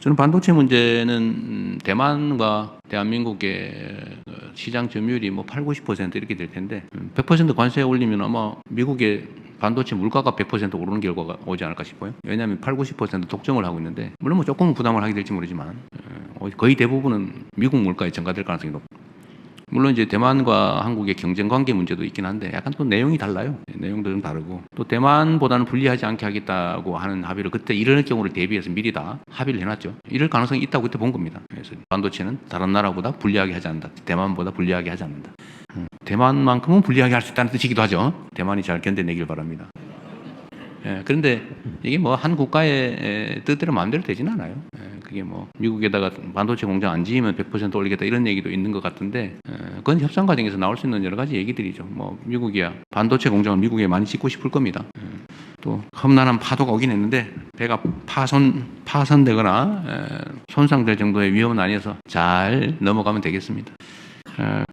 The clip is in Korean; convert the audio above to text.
저는 반도체 문제는 음, 대만과 대한민국의 어, 시장 점유율이 뭐 8, 90% 이렇게 될 텐데 음, 100% 관세 올리면 아마 미국의 반도체 물가가 100% 오르는 결과가 오지 않을까 싶어요. 왜냐하면 8, 90% 독점을 하고 있는데 물론 뭐 조금은 부담을 하게 될지 모르지만 어, 거의 대부분은 미국 물가에 전가될 가능성이 높. 물론 이제 대만과 한국의 경쟁 관계 문제도 있긴 한데 약간 또 내용이 달라요. 내용도 좀 다르고 또 대만보다는 불리하지 않게 하겠다고 하는 합의를 그때 이럴 경우를 대비해서 미리 다 합의를 해놨죠. 이럴 가능성이 있다고 그때 본 겁니다. 그래서 반도체는 다른 나라보다 불리하게 하지 않는다. 대만보다 불리하게 하지 않는다. 음, 대만만큼은 불리하게 할 수 있다는 뜻이기도 하죠. 대만이 잘 견뎌내길 바랍니다. 예, 그런데 이게 뭐 한 국가의 에, 뜻대로 마음대로 되지는 않아요. 예, 그게 뭐 미국에다가 반도체 공장 안 지으면 100% 올리겠다 이런 얘기도 있는 것 같은데 에, 그건 협상 과정에서 나올 수 있는 여러 가지 얘기들이죠. 뭐 미국이야 반도체 공장을 미국에 많이 짓고 싶을 겁니다. 예, 또 험난한 파도가 오긴 했는데 배가 파손 파손되거나 에, 손상될 정도의 위험은 아니어서 잘 넘어가면 되겠습니다. 에,